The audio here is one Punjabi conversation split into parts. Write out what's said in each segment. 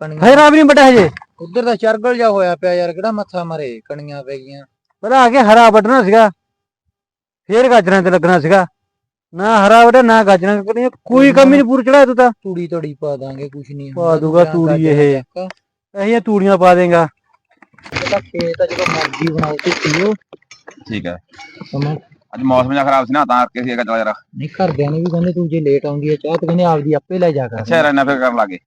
ਕਣੀਆਂ ਵੀ ਨਹੀਂ ਵੱਡਾ ਹਜੇ। ਉਧਰ ਦਾ ਚਰਗਲ ਜਾ ਹੋਇਆ ਪਿਆ ਯਾਰ ਕਿਹੜਾ ਮੱਥਾ ਮਰੇ ਕਣੀਆਂ ਪੈ ਗਈਆਂ। ਪਹਿਲਾਂ ਆ ਕੇ ਹਰਾ ਵੱਢਣਾ ਸੀਗਾ। ਫੇਰ ਗਾਜਰਾਂ ਤੇ ਲੱਗਣਾ ਸੀਗਾ। ਨਾ ਹਰਾ ਵੱਢਿਆ ਨਾ ਗਾਜਰਾਂ। ਲੱਗਣੀਆਂ ਕੋਈ ਕੰਮ ਹੀ ਨਹੀਂ ਪੂਰ ਚੜਾਇਆ ਤੂੰ ਤਾਂ। ਤੂੜੀ ਤੜੀ ਪਾ ਦਾਂਗੇ ਕੁਛ ਨਹੀਂ ਪਾ ਦੂਗਾ ਤੂੜੀ ਇਹ। ਅਹੀਆਂ ਤੂੜੀਆਂ ਪਾ ਦੇਗਾ। ਇਹਦਾ ਖੇਤ ਆ ਜਦੋਂ ਮਰਜ਼ੀ ਬਣਾਓ ਤੇ ਪੀਓ ਠੀਕ ਹੈ ਸਮਾਂ ਅੱਜ ਮੌਸਮ ਜਿਹਾ ਖਰਾਬ ਸੀ ਨਾ ਤਾਂ ਕਰਕੇ ਸੀਗਾ ਚੱਲ ਯਾਰ ਨਹੀਂ ਘਰਦਿਆਂ ਨੇ ਵੀ ਕਹਿੰਦੇ ਤੂੰ ਜੇ ਲੇਟ ਆਉਂਦੀ ਹੈ ਚਾਹ ਤੇ ਕਹਿੰਦੇ ਆਪਦੀ ਆਪੇ ਲੈ ਜਾ ਕਰ। ਅੱਛਾ ਯਾਰ ਇੰਨਾ ਫਿਰ ਕਰਨ ਲੱਗੇ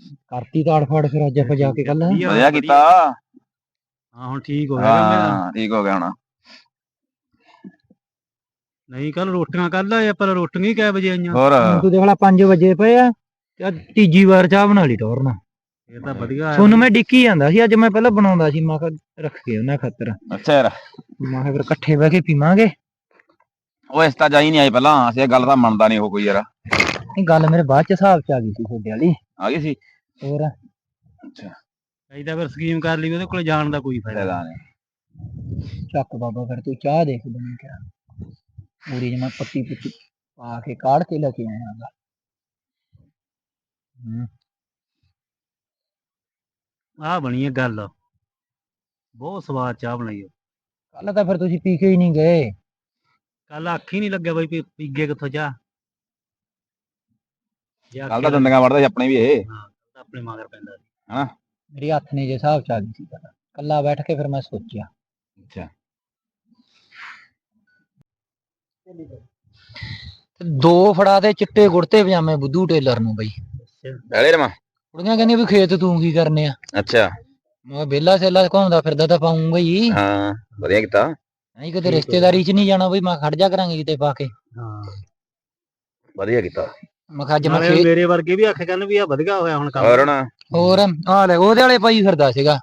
ਕਰਤੀ ਤਾੜ ਫਾੜ ਫਿਰ ਅੱਜ ਆਪਾਂ ਜਾ ਕੇ ਕੱਲ ਵਧੀਆ ਕੀਤਾ। ਹਾਂ ਹੁਣ ਠੀਕ ਹੋ ਹਾਂ ਠੀਕ ਹੋ ਗਿਆ ਹੁਣ। ਨਹੀਂ ਕੱਲ ਰੋਟੀਆਂ ਕੱਲ ਆਇਆ ਪਰ ਰੋਟੀਆਂ ਹੀ ਕਿਹ ਵਜੇ ਆਈਆਂ। ਹੋਰ? ਤੂੰ ਦੇਖ ਲੈ 5 ਵਜੇ ਪਏ ਆ ਤੇ ਅੱਜ ਤੀਜੀ ਵਾਰ ਚਾਹ ਬਣਾ ਲਈ ਟੋਰਨਾ ਇਹ ਤਾਂ ਵਧੀਆ ਤੁਹਾਨੂੰ ਮੈਂ ਡਿੱਕੀ ਜਾਂਦਾ ਸੀ ਅੱਜ ਮੈਂ ਪਹਿਲਾਂ ਬਣਾਉਂਦਾ ਸੀ ਮੈਂ ਕਿਹਾ ਰੱਖ ਕੇ ਉਹਨਾਂ ਖਾਤਰ। ਅੱਛਾ ਯਾਰ। ਮੈਂ ਕਿਹਾ ਫਿਰ ਇਕੱਠੇ ਬਹਿ ਕੇ ਪੀਵਾਂਗੇ। ਉਹ ਇਸ ਤਾਂ ਜਾਈ ਨਹੀਂ ਆਈ ਪਹਿਲਾਂ ਅਸੀਂ ਇਹ ਗੱਲ ਤਾਂ ਮੰਨਦਾ ਨਹੀਂ ਉਹ ਕੋਈ ਯਾਰ। ਇਹ ਗੱਲ ਮੇਰੇ ਬਾਅਦ ਚ ਹਿਸਾਬ ਚ ਆ ਗਈ ਸੀ ਤੁਹਾਡੇ ਵਾਲੀ। ਆ ਗਈ ਸੀ? ਹੋਰ। ਅੱਛਾ। ਚਾਹੀਦਾ ਫਿਰ ਸਕੀਮ ਕਰ ਲਈ ਉਹਦੇ ਕੋਲ ਜਾਣ ਦਾ ਕੋਈ ਫਾਇਦਾ ਫਾਇਦਾ ਨਹੀਂ। ਚੱਕ ਬਾਬਾ ਫਿਰ ਤੂੰ ਚਾਹ ਦੇਖ ਬਣੀ ਕਿਆ। ਪੂਰੀ ਜਮਾ ਪੱਤੀ ਪੁੱਤੀ ਪਾ ਕੇ ਕਾੜ ਕੇ ਲੈ ਕੇ ਆਇਆ ਗਾ। ਹੂੰ। ਆਹ ਬਣੀ ਹੈ ਗੱਲ। ਬਹੁਤ ਸਵਾਦ ਚਾਹ ਬਣਾਈ ਕੱਲ ਤਾਂ ਫਿਰ ਤੁਸੀਂ ਪੀ ਕੇ ਹੀ ਨਹੀਂ ਗਏ। ਕੱਲ ਅੱਖ ਹੀ ਨਹੀਂ ਲੱਗਿਆ ਬਈ ਪੀ- ਪੀਗੇ ਕਿੱਥੋਂ ਚਾਹ? ਜੇ ਕੱਲ ਤਾਂ ਦੰਦਗਾ ਵੜਦਾ ਸੀ ਆਪਣੇ ਵੀ ਇਹ। ਆਪਣੇ ਮਗਰ ਪੈਂਦਾ ਸੀ। ਮੇਰੀ ਹੱਥ ਨੇ ਜੇ ਹਿਸਾਬ ਚ ਆ ਗਈ ਸੀ ਪਤਾ। ਕੱਲਾ ਬੈਠ ਕੇ ਫਿਰ ਮੈਂ ਸੋਚਿਆ। ਅੱਛਾ। ਤੇ ਦੋ ਫੜਾ ਤੇ ਚਿੱਟੇ ਕੁੜਤੇ ਪਜਾਮੇ ਬੁੱਧੂ ਟੇਲਰ ਨੂੰ ਬਈ। ਡਾਲੇ ਰਮਾ। ਕੁੜੀਆਂ ਕਹਿੰਦੀਆਂ ਵੀ ਖੇਤ ਤੂੰ ਕੀ ਕਰਨੇ ਆ। ਅੱਛਾ। ਮੈਂ ਕਿਹਾ ਵਿਹਲਾ ਸੇਲਾ ਘੁੰਮਦਾ ਫਿਰਦਾ ਤਾਂ ਪਾਉਂਗਾ ਹੀ। ਹਾਂ ਵਧੀਆ ਕੀਤਾ। ਨਹੀਂ ਕਿਤੇ ਰਿਸ਼ਤੇਦਾਰੀ ਚ ਨਹੀਂ ਜਾਣਾ ਬਈ ਮੈਂ ਖੜ ਜਾ ਕਰਾਂਗੇ ਕਿਤੇ ਪਾ ਕੇ। ਹਾਂ। ਵਧੀਆ ਕੀਤਾ। ਮੈਂ ਕਿਹਾ ਅੱਜ ਮੈਂ ਨਾਲੇ ਮੇਰੇ ਵਰਗੇ ਵੀ ਆਖੇ ਕਰਨ ਵੀ ਆ ਵਧੀਆ ਹੋਇਆ ਹੁਣ ਕੰਮ। ਹੋਰ ਨਾ। ਹੋਰ ਆ ਲੈ ਉਹਦੇ ਵਾਲੇ ਪਾਈ ਫਿਰਦਾ ਸੀਗਾ।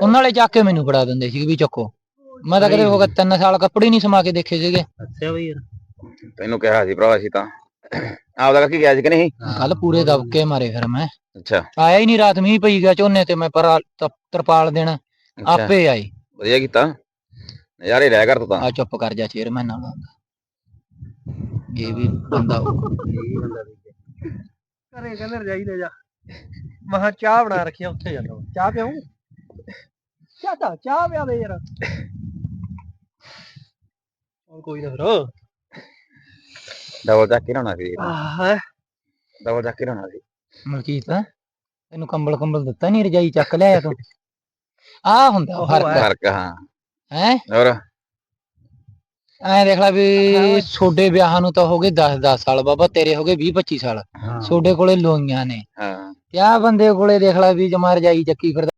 ਉਹਨਾਂ ਵਾਲੇ ਚੱਕ ਕੇ ਮੈਨੂੰ ਫੜਾ ਦਿੰਦੇ ਸੀ ਵੀ ਚੱਕੋ। ਮੈਂ ਤਾਂ ਕਦੇ ਹੋ ਗਿਆ ਤਿੰਨ ਸਾਲ ਕੱਪੜੇ ਨਹੀਂ ਸਮਾ ਕੇ ਦੇਖੇ ਸੀਗੇ। ਅੱਛਾ ਬਈ ਯਾਰ। ਤੈਨੂੰ ਕਿਹਾ ਸੀ ਭਰਾ ਅਸੀਂ ਤਾਂ। ਆਪਦਾ ਕਰਕੇ ਗਿਆ ਸੀ ਕਿ ਨਹੀਂ? ਕੱਲ ਪੂਰੇ ਦਬਕੇ ਮਾਰੇ ਫਿਰ ਮੈਂ। ਅੱਛਾ। ਆਇਆ ਹੀ ਨਹੀਂ ਰਾਤ ਮੀਂਹ ਪਈ ਗਿਆ ਝੋਨੇ ਤੇ ਮੈਂ ਪਰ ਤਰਪਾਲ ਦੇਣ। ਅੱਛਾ। ਆਪੇ ਆਈ। ਵਧੀਆ ਕੀਤਾ। ਨਜ਼ਾਰੇ ਰਹਿ ਕਰ ਤੂੰ ਤਾਂ। ਆ ਚੁੱਪ ਕਰ ਜਾ ਚੇਅਰਮੈਨ ਨਾਲ ਇਹ ਵੀ ਬੰਦਾ ਘਰੇ ਕਹਿੰਦੇ ਰਜਾਈ ਲੈ ਜਾ। ਮਹਾ ਚਾਹ ਬਣਾ ਰੱਖੀ ਆ ਉੱਥੇ ਜਾਂਦਾ ਚਾਹ ਪਿਉਂ ਚਾਹ ਤਾਂ ਚਾਹ ਪਿਆ ਦੇ ਯਾਰ। ਹੋਰ ਕੋਈ ਨਾ ਫਿਰ। ਡਬਲ ਚੱਕ ਕੇ ਲਾਉਣਾ ਸੀ। ਆਹ ਡਬਲ ਚੱਕ ਕੇ ਲਾਉਣਾ ਸੀ। ਮਲਕੀਤ ਤੈਨੂੰ ਕੰਬਲ ਕੰਬਲ ਦਿੱਤਾ ਨਹੀਂ ਰਜਾਈ ਚੱਕ ਲਿਆਇਆ ਤੂੰ। ਆ ਹੁੰਦਾ ਉਹ ਫ਼ਰਕ ਹਾਂ। ਹੈ? ਹੋਰ? ਐ ਦੇਖ ਲੈ ਵੀ ਛੋਡੇ ਵਿਆਹਾਂ ਨੂੰ ਤਾਂ ਹੋ ਗਏ 10 10 ਸਾਲ ਬਾਬਾ ਤੇਰੇ ਹੋ ਗਏ 20 25 ਸਾਲ। ਹਾਂ। ਛੋਡੇ ਕੋਲੇ ਲੋਈਆਂ ਨੇ। ਹਾਂ। ਕਿਆ ਬੰਦੇ ਕੋਲੇ ਦੇਖ ਲੈ ਵੀ ਜਮਾ ਰਜਾਈ ਚੱਕੀ ਫਿਰਦਾ।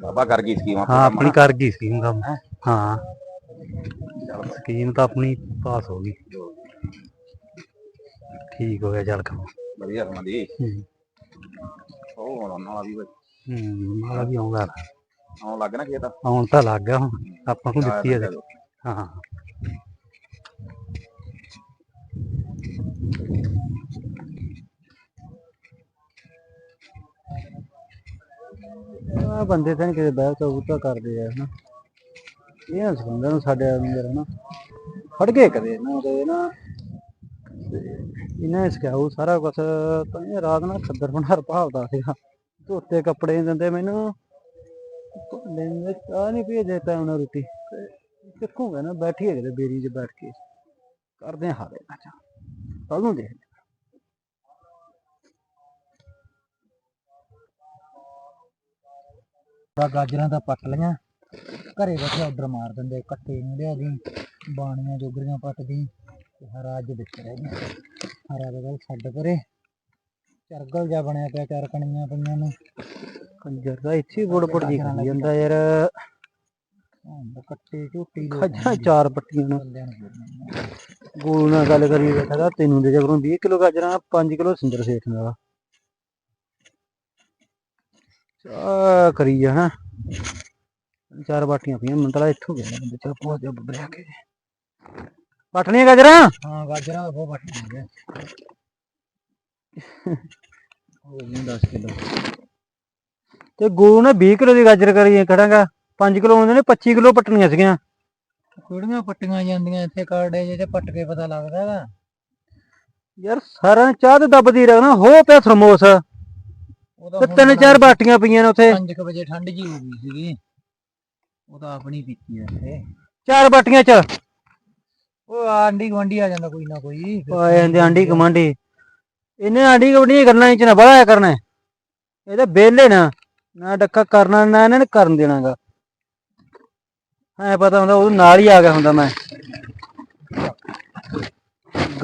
ਬਾਬਾ ਕਰ ਗਈ ਸਕੀਮ ਹਾਂ ਆਪਣੀ ਕਰ ਗਈ ਸਕੀਮ ਕੰਮ। ਹਾਂ। ਸਕੀਮ ਤਾਂ ਆਪਣੀ ਪਾਸ ਹੋ ਗਈ। ਠੀਕ ਹੋ ਗਿਆ ਚੱਲ ਕੰਮ। ਵਧੀਆ ਸਮਾਂ ਦੀ। ਹੂੰ। ਉਹ ਹੁਣ ਉਹਨਾਂ ਵੀ ਹੂੰ ਮਾਲਾ ਵੀ ਆਉਂਦਾ ਆਉਣ ਲੱਗ ਨਾ ਖੇਤ। ਆਉਣ ਤਾਂ ਲੱਗ ਗਿਆ ਹੁਣ। ਆਪਾਂ ਨੂੰ ਦਿੱਤੀ ਹੈ ਹਾਂ। ਆ ਬੰਦੇ ਤਾਂ ਕਿਤੇ ਬਹਿ ਕੇ ਕਰਦੇ ਆ, ਹਨਾ। ਇਹਨਾਂ ਸੰਬੰਧਾਂ ਨੂੰ ਸਾਡੇ ਅੰਦਰ ਹਨਾ ਫੜ ਗਏ ਕਦੇ ਨਾ ਕਦੇ ਨਾ। ਇਹਨਾਂ ਨੇ ਸਿਖਾਉ ਸਾਰਾ ਕੁਝ ਤਾਂ ਇਹ ਰਾਤ ਨਾਲ ਖੱਦਰ ਬਣਾ ਭਾਲਦਾ ਸੀਗਾ। ਧੋਤੇ ਕੱਪੜੇ ਦਿੰਦੇ ਮੈਨੂੰ। ਲੈਂਦੇ ਚਾਹ ਨਹੀਂ ਭੇਜਦੇ ਤਾਂ ਉਹਨਾਂ ਰੋਟੀ। ਤੇ ਨਾ ਬੈਠੀ ਹੈਗੇ ਬੇਰੀ 'ਚ ਬੈਠ ਕੇ। ਕਰਦੇ ਹਾਂ ਹਾਲੇ ਨਾ ਕੱਲ ਨੂੰ ਦੇਖ ਆ ਗਾਜਰਾਂ ਤਾਂ ਪੱਟ ਲੀਆਂ ਘਰੇ ਬੈਠੇ ਆਰਡਰ ਮਾਰ ਦਿੰਦੇ ਕੱਟੇ ਨੂੰ ਲਿਆ ਦੀ ਬਾਣੀਆਂ ਜੋਗਰੀਆਂ ਪੱਟਦੀ ਤੇ ਹਰਾ ਅੱਜ ਵਿੱਚ ਰਹਿ ਗਿਆ ਹਰਾ ਦੇ ਵੱਲ ਛੱਡ ਪਰੇ। ਚਰਗਲ ਜਾ ਬਣਿਆ ਪਿਆ ਚਾਰ ਕਣੀਆਂ ਪਈਆਂ ਨੇ। ਕੰਜਰ ਦਾ ਇੱਥੇ ਬੁੜ ਬੁੜ ਜੀ ਜਾਂਦਾ ਯਾਰ। ਕੱਟੇ ਝੋਟੀ ਖੱਜਾ ਚਾਰ ਪੱਟੀਆਂ ਨੂੰ। ਬੰਦਿਆਂ ਨੂੰ ਬੋਲਣਾ। ਗੋਲੂ ਨਾਲ ਗੱਲ ਕਰੀ ਬੈਠਾ ਤਾ ਤੈਨੂੰ ਦੇ ਜਗਰੋਂ 20 ਕਿਲੋ ਗਾਜਰਾਂ 5 ਕਿਲੋ ਸਿੰਦਰ ਸੇਖ ਦਾ ਚਾ ਕਰੀ ਜਾਣਾ ਚਾਰ ਬਾਟੀਆਂ ਪਈਆਂ ਮੈਨੂੰ ਤਾਂ ਲੱਗਦਾ ਇੱਥੋਂ ਗਿਆ ਬੰਦੇ। ਚਲ ਪਹੁੰਚ ਜਾ ਬੱਬਰਿਆ ਕੇ। ਪਟਣੀਆਂ ਗਾਜਰਾਂ? ਹਾਂ ਗਾਜਰਾਂ ਬਹੁਤ ਪੱਟੀਆਂ ਨੇ ਹੋ ਗਈਆਂ 10 ਕਿਲੋ। ਤੇ ਗੋਲੂ ਨੇ 20 ਕਿਲੋ ਦੀ ਗਾਜਰ ਕਰੀ ਖੜਾਂਗਾ। 5 ਕਿਲੋ ਹੁੰਦੇ ਨੇ 25 ਕਿਲੋ ਪਟਣੀਆਂ ਸੀਗੀਆਂ। ਕਿਹੜੀਆਂ ਪੱਟੀਆਂ ਜਾਂਦੀਆਂ ਇੱਥੇ ਕਾਰਡੇ ਜਿਹੇ ਪੱਟ ਕੇ ਪਤਾ ਲੱਗਦਾ ਹੈਗਾ ਯਾਰ ਸਾਰਿਆਂ ਨੇ ਚਾਹ ਤੇ ਦੱਬਦੀ ਰਹਿਣਾ ਹੋ ਪਿਆ ਥਰਮੋਸ। ਉਹ ਤੇ ਤਿੰਨ ਚਾਰ ਬਾਟੀਆਂ ਪਈਆਂ ਨੇ ਉੱਥੇ। 5 ਵਜੇ ਠੰਡ ਜੀ ਹੋ ਗਈ ਸੀਗੀ। ਉਹ ਤਾਂ ਆਪਣੀ ਪੀਤੀ ਐ ਇੱਥੇ। ਚਾਰ ਬਾਟੀਆਂ ਚ। ਉਹ ਆਂਡੀ ਗਵੰਡੀ ਆ ਜਾਂਦਾ ਕੋਈ ਨਾ ਕੋਈ। ਫਿਰ ਆ ਜਾਂਦੇ ਆਂਢੀ ਕਮਾਂਡੀ ਇਹਨੇ ਆਂਢੀ ਕਮਾਂਡੀ ਗੱਲਾਂ ਚ ਨਾ ਬੜਾ ਕਰਨਾ। ਹੈ। ਇਹ ਤਾਂ ਬੇਲੇ ਨਾ ਨਾ ਡੱਕਾ ਕਰਨਾ ਨਾ ਇਹਨਾਂ ਨੇ ਕਰਨ ਦੇਣਾਗਾ। ਐ ਪਤਾ ਹੁੰਦਾ ਉਹ ਨਾਲ ਹੀ ਆ ਗਿਆ ਹੁੰਦਾ ਮੈਂ।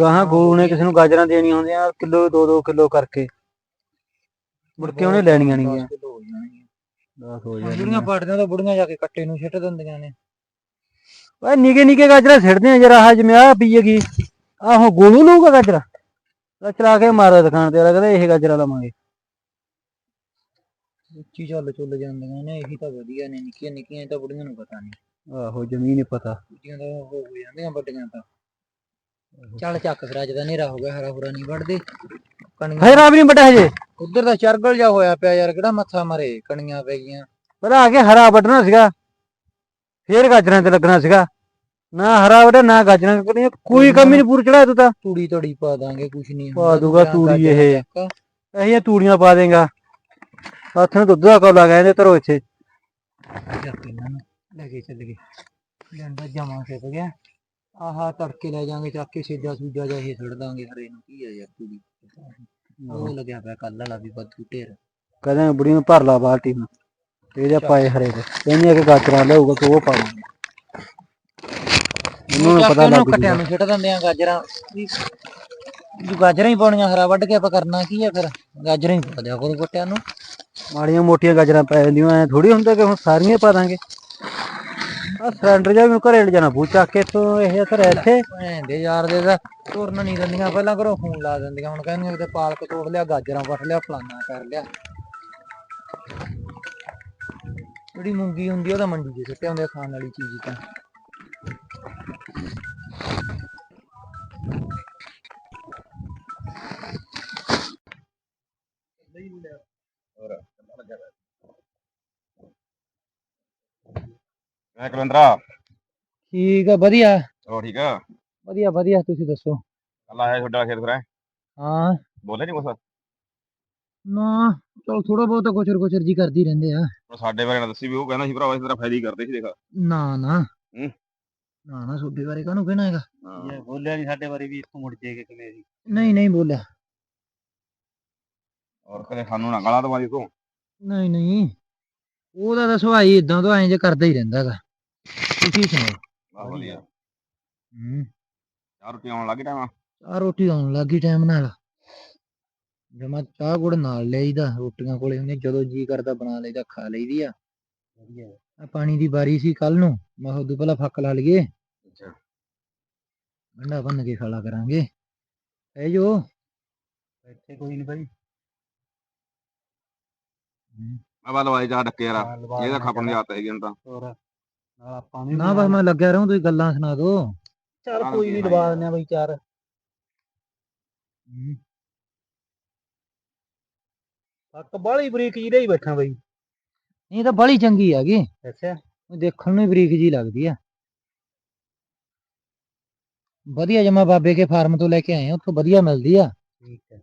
ਗਾਹਾਂ ਗੋਲੂ ਨੇ ਕਿਸੇ ਨੂੰ ਗਾਜਰਾਂ ਦੇਣੀਆਂ ਹੁੰਦੀਆਂ ਕਿਲੋ 2-2 ਕਿਲੋ ਕਰਕੇ। ਮੁੜ ਕੇ ਉਹਨੇ ਲੈਣੀਆਂ ਨਹੀਂ ਦਸ ਕਿੱਲੋ ਹੋ ਜਾਣਗੀਆਂ। 10 ਬੁੜੀਆਂ ਪਾੜਦੀਆਂ ਤਾਂ ਬੁੜੀਆਂ ਜਾ ਕੇ ਕੱਟੇ ਨੂੰ ਸਿੱਟ ਦਿੰਦੀਆਂ ਨੇ। ਓਏ ਨਿੱਕੇ ਨਿੱਕੇ ਗਾਜਰਾਂ ਸਿੱਟਦੇ ਆ ਜਰਾ ਆਹ ਜਿਵੇਂ ਆ ਪੀਏਗੀ ਆਹੋ ਗੋਲੂ ਲਊਗਾ ਗਾਜਰਾਂ? ਲੈ ਚਲਾ ਕੇ ਮਾਰਾ ਦੁਕਾਨ ਤੇ ਕਹਿੰਦਾ ਇਹ ਗਾਜਰਾਂ ਲਵਾਂਗੇ। ਉੱਚੀ ਚੱਲ ਚੁੱਲ ਜਾਂਦੀਆਂ ਨੇ ਇਹੀ ਤਾਂ ਵਧੀਆ ਨੇ ਨਿੱਕੀਆਂ ਨਿੱਕੀਆਂ ਇਹ ਤਾਂ ਬੁੜੀਆਂ ਨੂੰ ਪਤਾ ਨਹੀਂ ਆਹੋ ਜ਼ਮੀਨ ਹੀ ਪਤਾ। ਦੂਜੀਆਂ ਤਾਂ ਉਹ ਹੋ ਜਾਂਦੀਆਂ ਵੱਡੀਆਂ ਤਾਂ। ਚੱਲ ਚੱਕ ਫਿਰ ਅੱਜ ਦਾ ਹਨੇਰਾ ਹੋ ਗਿਆ ਹਰਾ ਹੁਰਾ ਨਹੀਂ ਵੜਦੇ ਕਣੀਆਂ ਹੈ ਰਾਮ ਨਹੀਂ ਬਟਾ ਹਜੇ? ਉਧਰ ਦਾ ਚਰਗਲ ਜਾ ਹੋਇਆ ਪਿਆ ਯਾਰ ਕਿਹੜਾ ਮੱਥਾ ਮਾਰੇ ਕਣੀਆਂ ਪੈ ਗਈਆਂ। ਆ ਕੇ ਹਰਾ ਵੱਢਣਾ ਸੀਗਾ। ਫੇਰ ਗਾਜਰਾਂ ਤੇ ਲੱਗਣਾ ਸੀਗਾ। ਨਾ ਹਰਾ ਵੱਢਿਆ ਨਾ ਗਾਜਰਾਂ। ਕੱਢਣੀਆਂ ਕੋਈ ਕਮੀ ਨਹੀਂ ਪੂਰ ਚੜਾ ਤੂੰ ਤਾਂ। ਤੂੜੀ ਤੜੀ ਪਾ ਦਾਂਗੇ ਕੁਛ ਨਹੀਂ ਪਾ ਦੂਗਾ ਤੂੜੀ ਇਹ। ਇਹ ਤੂੜੀਆਂ ਪਾ ਦੇਗਾ। ਹੱਥ ਨੂੰ ਦੁੱਧ ਦਾ ਕੌਲਾ ਕਹਿੰਦੇ ਧਰੋ ਇੱਥੇ। ਚੱਕ ਇਹਨਾਂ ਨੂੰ। ਲੈ ਕੇ ਚੱਲ ਗਏ। ਲੈਂਦਾ ਜਮਾ ਸਿੱਟ ਗਿਆ। ਆਹਾ ਤੜਕੇ ਲੈ ਜਾਾਂਗੇ ਚੱਕ ਕੇ ਸੇਜਾ ਸੂਜਾ ਜਾ ਇਹ ਛੱਡ ਦਾਂਗੇ ਹਰੇ ਨੂੰ। ਕੀ ਆ ਯਾਰ ਤੂੜੀ ਉਹ ਲੱਗਿਆ ਪਿਆ ਕੱਲ ਵਾਲਾ ਵੀ ਬੱਦੂ ਢੇਰ। ਕਹਿੰਦੇ ਬੁੜੀ ਨੂੰ ਭਰ ਲਾ ਬਾਲਟੀ ਨੂੰ। ਤੇ ਇਹਦੇ ਪਾਏ ਹਰੇ ਦੇ। ਕਹਿੰਦੀ ਕਿ ਗਾਜਰਾਂ ਲਿਆਊਗਾ ਤੂੰ ਉਹ ਪਾ ਲਾਂਗੇ ਇਹਨੂੰ ਨੀ ਪਤਾ ਲੱਗ ਕੱਟਿਆਂ ਨੂੰ ਛੱਡ ਦਿੰਦੇ ਆ ਗਾਜਰਾਂ। ਵੀ ਜੋ ਗਾਜਰਾਂ ਹੀ ਪਾਉਣੀਆਂ ਹਰਾ ਵੱਢ ਕੇ ਆਪਾਂ ਕਰਨਾ ਕੀ ਆ ਫਿਰ? ਗਾਜਰਾਂ ਹੀ ਪਾ ਦਿਆ ਕਰੋ ਕੱਟਿਆਂ ਨੂੰ। ਮਾੜੀਆਂ ਮੋਟੀਆਂ ਗਾਜਰਾਂ ਪੈ ਜਾਂਦੀਆਂ ਐ ਥੋੜੀ ਹੁੰਦਾ ਕਿ ਹੁਣ ਸਾਰੀਆਂ ਪਾ ਦਾਂਗੇ। ਆ ਸਿਲੰਡਰ ਜਾ ਮੈਨੂੰ ਘਰੇ ਲੈ ਜਾਣਾ ਬੂ ਚੱਕ ਕੇ ਤੋਂ ਇਹ ਘਰੇ ਇੱਥੇ। ਭੈਣ ਦੇ ਯਾਰ ਦੇ ਤਾਂ ਤੁਰਨ ਨਹੀਂ ਦਿੰਦੀਆਂ ਪਹਿਲਾਂ ਘਰੋਂ ਫੋਨ ਲਾ ਦਿੰਦੀਆਂ ਹੁਣ ਕਹਿੰਦੀਆਂ ਕਿਤੇ ਪਾਲਕ ਤੋੜ ਲਿਆ ਗਾਜਰਾਂ ਪੱਟ ਲਿਆ ਫਲਾਨਾ ਕਰ ਲਿਆ। ਜਿਹੜੀ ਮੂੰਗੀ ਹੁੰਦੀ ਆ, ਉਹ ਤਾਂ ਮੰਡੀ 'ਚ ਸੁੱਟੇ ਹੁੰਦੇ ਆ ਖਾਣ ਵਾਲੀ ਚੀਜ਼ ਤਾਂ। ਮੈਂ ਕਲੰਦਰਾ। ਠੀਕ ਆ ਵਧੀਆ। ਹੋ ਠੀਕ ਆ? ਵਧੀਆ ਵਧੀਆ ਤੁਸੀਂ ਦੱਸੋ? ਕੱਲ ਆਇਆ ਛੋਟਾ ਖੇਤ ਫਿਰ ਹੈਂ? ਹਾਂ ਬੋਲੇ ਨਹੀਂ ਕੁਛ? ਨਾ ਚਲ ਥੋੜਾ ਬਹੁਤ ਕੁਚਰ ਕੁਚਰ ਜੀ ਕਰਦੀ ਰਹਿੰਦੇ ਆ। ਹੁਣ ਸਾਡੇ ਬਾਰੇ ਨਾ ਦੱਸੀ ਵੀ ਉਹ ਕਹਿੰਦਾ ਸੀ ਭਰਾਵਾ ਇਸ ਤਰ੍ਹਾਂ ਫਾਇਦਾ ਹੀ ਕਰਦੇ ਸੀ ਦੇਖ। ਨਾ ਨਾ। ਹੂੰ। ਨਾ ਨਾ ਤੁਹਾਡੇ ਬਾਰੇ ਕਾਹਨੂੰ ਕਹਿਣਾ ਹੈਗਾ? ਹਾਂ। ਬੋਲਿਆ ਨਹੀਂ ਸਾਡੇ ਬਾਰੇ ਵੀ ਇੱਥੋਂ ਮੁੜ ਜਾਏਗਾ ਕਿਵੇਂ ਅਸੀਂ ਨਹੀਂ ਨਹੀਂ ਬੋਲਿਆ। ਔਰ ਕਦੇ ਸਾਨੂੰ ਨਾ ਗਾਲਾਂ ਦਵਾਈ ਤੂੰ ਨਹੀਂ ਨਹੀਂ। ਉਹਦਾ ਤਾਂ ਇਦਾਂ ਤੋਂ ਐਂ ਜੇ ਕਰਦਾ ਹੀ ਰਹਿੰਦਾ ਹੈਗਾ। ਤੁਸੀਂ ਸੁਣਾਓ ਵਧੀਆ। ਹੂੰ। ਚਾਰ ਰੁਪਏ ਆਉਣ ਲੱਗ ਟਾਈਮ? ਚਾਹ ਰੋਟੀ ਆਉਣ ਲੱਗੀ ਟਾਈਮ ਨਾਲ। ਜਮਾ ਚਾਹ ਗੁੜ ਨਾਲ ਲਈਦਾ ਰੋਟੀਆਂ ਕੋਲੇ ਹੁੰਦੀਆਂ ਜਦੋਂ ਜੀ ਕਰਦਾ ਬਣਾ ਲਈਦਾ ਖਾ ਲਈਦੀ ਆ। ਵਧੀਆ। ਆ ਪਾਣੀ ਦੀ ਵਾਰੀ ਸੀ ਕੱਲ ਨੂੰ ਮੈਂ ਉਦੋਂ ਪਹਿਲਾਂ ਫੱਕ ਲਾ ਲਈਏ। ਅੱਛਾ। ਗੰਡਾ ਬੰਨ ਕੇ ਖਾਲਾ ਕਰਾਂਗੇ। ਐ ਜੋ ਇੱਥੇ ਕੋਈ ਨਹੀਂ ਬਾਈ। ਮੈਂ ਬਾ ਲਵਾਈ ਜਾ ਡੱਕੇ ਯਾਰ। ਇਹਦਾ ਖਾਪਣ ਦੀ ਆਦਤ ਹੈਗੀ ਹੁਣ ਤਾਂ। ਹੋਰ? ਨਾਲ ਆਪਾਂ ਵੀ ਨਾ ਬਸ ਮੈਂ ਲੱਗਿਆ ਰਹੂੰ ਤੁਸੀਂ ਗੱਲਾਂ ਸੁਣਾ ਦੋ ਚੱਲ ਕੋਈ ਖਾਈ ਲਵਾ ਦਿੰਦੇ ਆ ਬਈ ਚਾਰ। ਹੱਕ ਬਾਲੀ ਬਰੀਕ ਜੀ ਰਹੀ ਬੈਠਾ ਬਈ। ਇਹ ਤਾਂ ਬੜੀ ਚੰਗੀ ਹੈਗੀ ਅੱਛਾ। ਉਹ ਦੇਖਣ ਨੂੰ ਹੀ ਬਰੀਕ ਜੀ ਲੱਗਦੀ ਆ। ਵਧੀਆ ਜਮਾ ਬਾਬੇ ਕੇ ਫਾਰਮ ਤੋਂ ਲੈ ਕੇ ਆਏ ਆ ਉੱਥੋਂ ਵਧੀਆ ਮਿਲਦੀ ਆ। ਠੀਕ ਹੈ।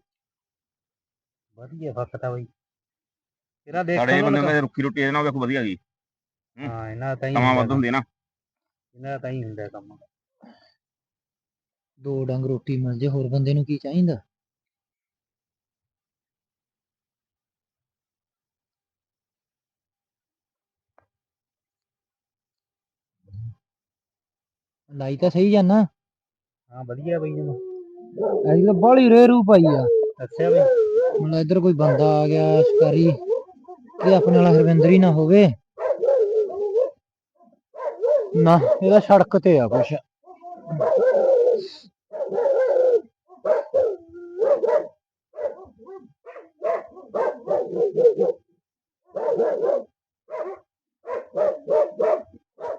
ਵਧੀਆ ਫੱਕਤਾ ਬਈ। ਤੇਰਾ ਸਾਡੇ ਦੇਖਣ ਬੰਦੇ ਨੂੰ ਰੁੱਖੀ ਰੋਟੀ ਇਹਦੇ ਨਾਲ ਵੇਖੋ ਵਧੀਆ ਗਈ ਹਾਂ। ਇਹਨਾਂ ਦਾ ਤਾਂ ਹੀ ਸਮਾਂ ਹੁੰਦਾ ਵੱਧ ਹੁੰਦੀ ਨਾ। ਇਹਨਾਂ ਦਾ ਤਾਂ ਹੀ ਹੁੰਦਾ ਕੰਮ। ਦੋ ਡੰਗ ਰੋਟੀ ਮਿਲ ਜੇ ਹੋਰ ਬੰਦੇ ਨੂੰ ਕੀ ਚਾਹੀਦਾ? ਲਾਈ ਤਾਂ ਸਹੀ ਜਾਨਾ ਹਾਂ ਵਧੀਆ ਬਈ ਜਮਾ ਐਸੀ ਤਾਂ ਬਾਲੀ ਰੇਰੂ ਪਾਈ ਆ। ਅੱਛਾ ਬਈ। ਹੁਣ ਇੱਧਰ ਕੋਈ ਬੰਦਾ ਆ ਗਿਆ ਸ਼ਿਕਾਰੀ ਇਹ ਆਪਣੇ ਵਾਲਾ ਹਰਵਿੰਦਰ ਹੀ ਨਾ ਹੋਵੇ। ਨਾ ਇਹਦਾ ਸੜਕ ਤੇ ਆ ਕੁਛ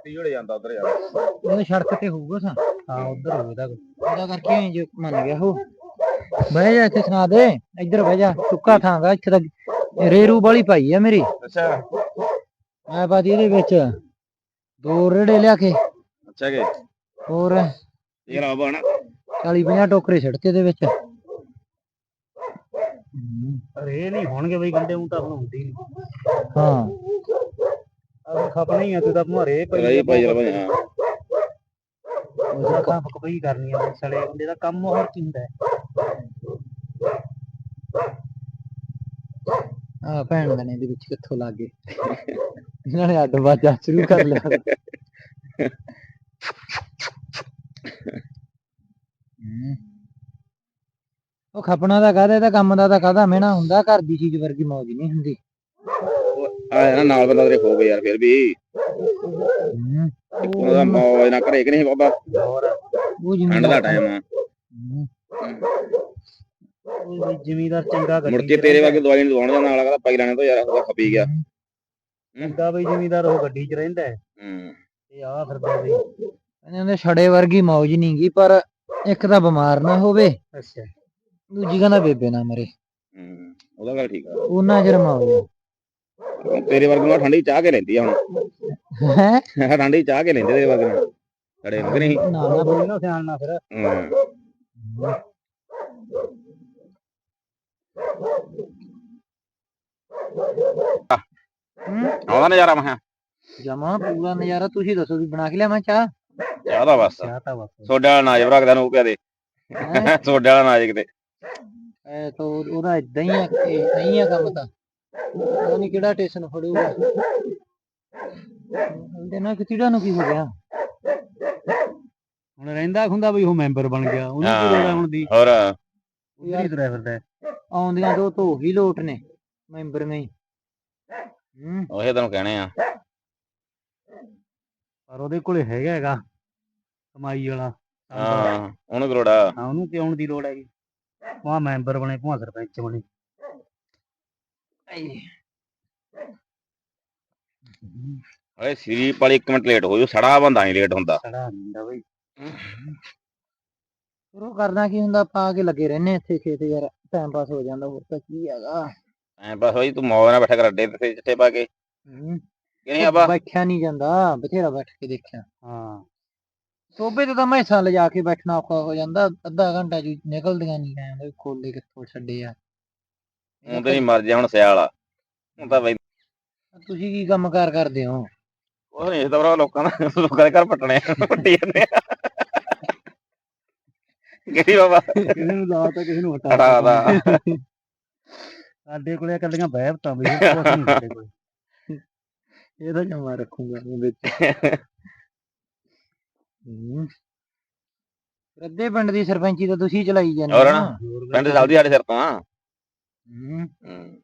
ਟੀੜੇ ਜਾਂਦਾ ਉਧਰ ਯਾਰ ਇਹਦਾ ਸੜਕ ਤੇ ਹੋਊਗਾ ਸਾ ਹਾਂ ਉਧਰ ਹੋਵੇ ਤਾਂ ਉਹਦਾ ਕਰਕੇ ਐਂ ਜੇ ਮੰਨ ਗਿਆ ਉਹ ਬਹਿ ਜਾ ਇੱਥੇ ਸੁਣਾ ਦੇ ਇੱਧਰ ਬਹਿ ਜਾ ਸੁੱਕਾ ਥਾਂਗਾ ਇੱਥੇ ਤਾਂ ਰੇਰੂ ਵਾਲੀ ਪਾਈ ਆ ਮੇਰੀ ਅੱਛਾ ਮੈਂ ਬਾਦੀ ਇਹਦੇ ਵਿੱਚ ਦੋ ਰੇੜੇ ਲਿਆ ਕੇ। ਅੱਛਾ ਕਿ? ਹੋਰ ਇਹ ਰਾਬ ਨਾ। 40 50 ਟੋਕਰੇ ਛੱਡਤੇ ਇਹਦੇ ਵਿੱਚ। ਰੇ ਨਹੀਂ ਹੋਣਗੇ ਬਈ ਗੰਡੇ ਨੂੰ ਤਾਂ ਹੁਣ ਹੁੰਦੀ ਨਹੀਂ। ਹਾਂ। ਆਹ ਖਪਣਾ ਹੀ ਆ ਤੂੰ ਤਾਂ ਮਾਰੇ ਰਹੀ ਭਾਈ ਜਰਾ ਭਾਈ ਹਾਂ। ਉਹਦਾ ਕੰਮ ਕਬਈ ਕਰਨੀ ਆ ਸੜੇ ਬੰਦੇ ਦਾ ਕੰਮ ਹੋਰ ਕੀ ਹੁੰਦਾ ਹੈ। ਆ ਭੈਣ ਦਾ ਨੇ ਇਹਦੇ ਵਿੱਚ ਕਿੱਥੋਂ ਲੱਗ ਇਹਨਾਂ ਨੇ ਅੱਡ ਬਾਜਾ ਸ਼ੁਰੂ ਕਰ ਲਿਆ। ਉਹ ਖਪਣਾ ਦਾ ਕਾਹਦਾ ਇਹਦਾ ਕੰਮ ਦਾ ਤਾਂ ਕਾਹਦਾ ਮਿਹਣਾ ਹੁੰਦਾ ਘਰ ਦੀ ਚੀਜ਼ ਵਰਗੀ ਮੌਜ ਨਹੀਂ ਹੁੰਦੀ। ਆ ਨਾ ਨਾਲ ਬੰਦਾ ਤੇਰੇ ਹੋ ਗਏ ਯਾਰ ਫਿਰ ਵੀ। ਹਮ। ਉਹਦਾ ਮੌਜ ਨਾ ਘਰੇ ਕਿ ਨਹੀਂ ਬਾਬਾ? ਉਹ ਠੰਡ ਦਾ ਟਾਈਮ ਆ। ਜ਼ਿਮੀਦਾਰ ਚੰਗਾ ਮੁੜ ਕੇ ਤੇਰੇ ਵਰਗੇ ਦਵਾਈ ਨਹੀਂ ਦਵਾਉਣ ਜਾਂਦਾ ਅਗਲਾ ਪਾਈ ਲੈਣੇ ਤੋਂ ਯਾਰ ਉਹਦਾ ਖਪੀ ਗਿਆ। ਚੰਗਾ ਬਈ ਜ਼ਿਮੀਦਾਰ ਉਹ ਗੱਡੀ 'ਚ ਰਹਿੰਦਾ ਹੈ। ਹੂੰ। ਤੇ ਆ ਫਿਰਦਾ ਬਈ ਕਹਿੰਦੇ ਹੁੰਦੇ ਛੜੇ ਵਰਗੀ ਮੌਜ ਨਹੀਂ ਗੀ ਪਰ ਇੱਕ ਤਾਂ ਬਿਮਾਰ ਨਾ ਹੋਵੇ। ਅੱਛਾ। ਦੂਜੀ ਕਹਿੰਦਾ ਬੇਬੇ ਨਾ ਮਰੇ। ਹੂੰ ਉਹਦਾ ਗੱਲ ਠੀਕ ਆ। ਉਹਨਾਂ ਚਿਰ ਮੌਜ ਹੁਣ ਤੇਰੇ ਵਰਗੇ ਨੂੰ ਠੰਡੀ ਚਾਹ ਕੇ ਲੈਂਦੀ ਆ ਹੈ? ਹੁਣ ਠੰਡੀ ਚਾਹ ਕੇ ਲੈਂਦੇ ਤੇਰੇ ਵਰਗੇ ਨੂੰ ਖੜੇ ਨੂੰ ਕਿ ਨਹੀਂ। ਨਾ ਨਾ ਬੋਲੀ ਨਾ ਸਿਆਣ ਨਾ ਫਿਰ। ਹੂੰ। ਆਉਂਦਾ ਨਜ਼ਾਰਾ ਮੈਂ ਜਮਾ ਪੂਰਾ ਨਜ਼ਾਰਾ ਤੁਸੀਂ ਦੱਸੋ ਵੀ ਬਣਾ ਕੇ ਲਿਆਵਾਂ ਚਾਹ? ਚਾਹ ਦਾ ਬਸ। ਚਾਹ ਤਾਂ ਬਸ। ਸੋਡਾ ਵਾਲਾ ਨਾਜ ਰੱਖਦਾ ਨੂੰ ਦੇ? ਹੈਂ? ਸੋਡਾ ਵਾਲਾ ਨਾਜ ਕਿਤੇ। ਇਹ ਤਾਂ ਉਹ- ਉਹਦਾ ਇਦਾਂ ਹੀ ਆ ਇਦਾਂ ਹੀ ਆ ਕੰਮ ਤਾਂ। ਪਤਾ ਨਹੀਂ ਕਿਹੜਾ ਟੇਸ਼ਨ ਫੜੂਗਾ। ਦੇ ਨਾ ਕਿਚੜਾ ਨੂੰ ਕੀ ਹੋ ਗਿਆ? ਹੁਣ ਰਹਿੰਦਾ ਖੁੰਦਾ ਬਈ ਉਹ ਮੈਂਬਰ ਬਣ ਗਿਆ। ਉਹਨੂੰ ਕੀ ਲੋੜ ਹੈ ਹੁਣ ਦੀ? ਹੋਰ? ਉਹ ਹੀ ਤੁਰਿਆ ਫਿਰਦਾ ਹੈ। ਆਉਂਦੀਆਂ ਦੋ ਧੋ ਹੀ ਲੋਟ ਨੇ ਮੈਂਬਰ ਨਹੀਂ ਹੂੰ। ਉਹੇ ਤੈਨੂੰ ਕਹਿਣੇ ਆ। ਪਰ ਉਹਦੇ ਕੋਲੇ ਹੈਗਾ ਹੈਗਾ ਕਮਾਈ ਵਾਲਾ। ਹਾਂ ਉਹਨੂੰ ਕਰੋੜਾ ਹਾਂ ਉਹਨੂੰ ਕਿਉਂ ਦੀ ਲੋੜ ਹੈਗੀ? ਭਾਂ ਮੈਂਬਰ ਬਣੇ ਭਾਂ ਸਰਪੰਚ ਬਣੇ। ਓਏ ਸ੍ਰੀ ਪਾਲੀ ਇੱਕ ਮਿੰਟ ਲੇਟ ਹੋ ਜੂ ਸੜਾ ਬੰਦਾ ਨਹੀਂ ਲੇਟ ਹੁੰਦਾ। ਸੜਾ ਹੁੰਦਾ ਬਈ। ਉਹ ਕਰਨਾ ਕੀ ਹੁੰਦਾ ਪਾ ਕੇ ਲੱਗੇ ਰਹਿੰਦੇ ਇੱਥੇ ਖੇਤ ਯਾਰ ਟਾਈਮ ਪਾਸ ਹੋ ਜਾਂਦਾ ਹੋਰ ਤਾਂ ਕੀ ਹੈਗਾ। ਐ ਬਸ ਹੋਈ ਤੂੰ ਮੌਜ ਨਾਲ ਬੈਠਾ ਕਰ ਅੱਡੇ ਤੇ ਚਿੱਟੇ ਪਾ ਕੇ। ਹੂੰ। ਕਿ ਨਹੀਂ ਆਬਾ ਬੈਠਿਆ ਨਹੀਂ ਜਾਂਦਾ ਬਥੇਰਾ ਬੈਠ ਕੇ ਦੇਖਿਆ। ਹਾਂ। ਸੋਬੇ ਤੇ ਤਾਂ ਮੈਸਾਂ ਲਿਜਾ ਕੇ ਬੈਠਣਾ ਔਖਾ ਹੋ ਜਾਂਦਾ ਅੱਧਾ ਘੰਟਾ ਜੀ ਨਿਕਲਦੀਆਂ ਨਹੀਂ ਕਹਿੰਦੇ ਖੋਲੇ ਕਿੱਥੋਂ ਛੱਡੇ ਆ। ਹੁਣ ਤੇ ਨਹੀਂ ਮਰ ਜਾ ਹੁਣ ਸਿਆਲ ਆ। ਹੁਣ ਤਾਂ ਬਈ ਤੁਸੀਂ ਕੀ ਕੰਮ ਕਾਰ ਕਰਦੇ ਹੋ? ਉਹ ਨਹੀਂ ਇਸ ਦਾ ਭਰਾ ਲੋਕਾਂ ਦਾ ਲੋਕਾਂ ਦੇ ਘਰ ਪੱਟਣੇ ਆ, ਪੱਟੀ ਜਾਂਦੇ ਕਿਹੜੀ ਬਾਬਾ? ਕਿਸੇ ਨੂੰ ਲਾ ਤਾਂ ਕਿਸੇ ਨੂੰ ਹਟਾ ਹਟਾ ਦਾ ਸਾਡੇ ਕੋਲੇ ਇਕੱਲੀਆਂ ਬਹਿਬਤਾਂ ਬਈ ਕੁਛ ਨਹੀਂ ਸਾਡੇ ਕੋਲ। ਇਹ ਤਾਂ ਜਮਾ ਰੱਖੂਗਾ ਮੈਂ ਵਿੱਚ। ਹੂੰ। ਰੱਦੇ ਪਿੰਡ ਦੀ ਸਰਪੰਚੀ ਤਾਂ ਤੁਸੀਂ ਚਲਾਈ ਜਾਂਦੇ ਹੋਰ ਹੋ ਨਾ। ਪਿੰਡ ਚੱਲਦੀ ਸਾਡੇ ਸਿਰ ਤੋਂ ਆ ਹੂੰ। ਹੂੰ।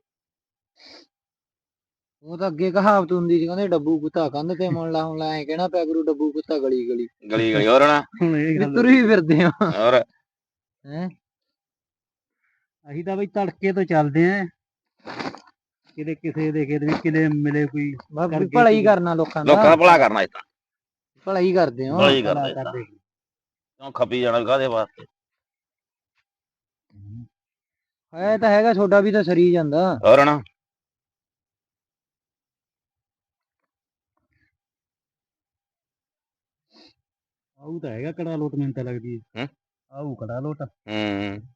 ਉਹ ਤਾਂ ਅੱਗੇ ਕਹਾਵਤ ਹੁੰਦੀ ਸੀ ਕਹਿੰਦੇ ਡੱਬੂ ਕੁੱਤਾ ਕੰਧ ਤੇ ਮੁੰਨ ਲਾ ਹੁਣ ਐ ਕਹਿਣਾ ਪਿਆ ਗੁਰੂ ਡੱਬੂ ਕੁੱਤਾ ਗਲੀ ਗਲੀ ਗਲੀ ਗਲੀ ਹੋਰ ਨਾ। ਹੁਣ ਇਹ ਗੱਲ ਤੁਰ ਹੀ ਫਿਰਦੇ ਹੋ। ਹੋਰ। ਹੈ? ਅਸੀਂ ਤਾਂ ਬਈ ਤੜਕੇ ਤੋਂ ਚੱਲਦੇ ਆਂ। ਕਿਤੇ ਕਿਸੇ ਦੇ ਖੇਤ ਵੀ ਕਿਤੇ ਮਿਲੇ ਕੋਈ ਕਰਕੇ ਭਲਾ ਹੀ ਕਰਨਾ ਲੋਕਾਂ ਲੋਕਾਂ ਦਾ ਦਾ ਭਲਾ ਕਰਨਾ ਇਦਾਂ। ਭਲਾ ਹੀ ਕਰਦੇ ਹੋ ਭਲਾ ਹੀ ਭਲਾ ਕਰਨਾ ਏਦਾਂ। ਕਰਦੇ। ਕਿਉਂ ਖੱਪੀ ਜਾਣਾ ਕਾਦੇ ਵਾਸਤੇ? ਹੈ ਤਾਂ ਹੈਗਾ ਛੋਡਾ ਵੀ ਤਾਂ ਸਰੀ ਜਾਂਦਾ। ਹੋਰ ਨਾ। ਆਊ ਤਾਂ ਹੈਗਾ ਕੜਾ ਲੋਟ ਮੈਨੂੰ ਤਾਂ ਲੱਗਦੀ ਹੈ। ਹੂੰ? ਆਊ ਕੜਾ ਲੋਟ। ਹੂੰ।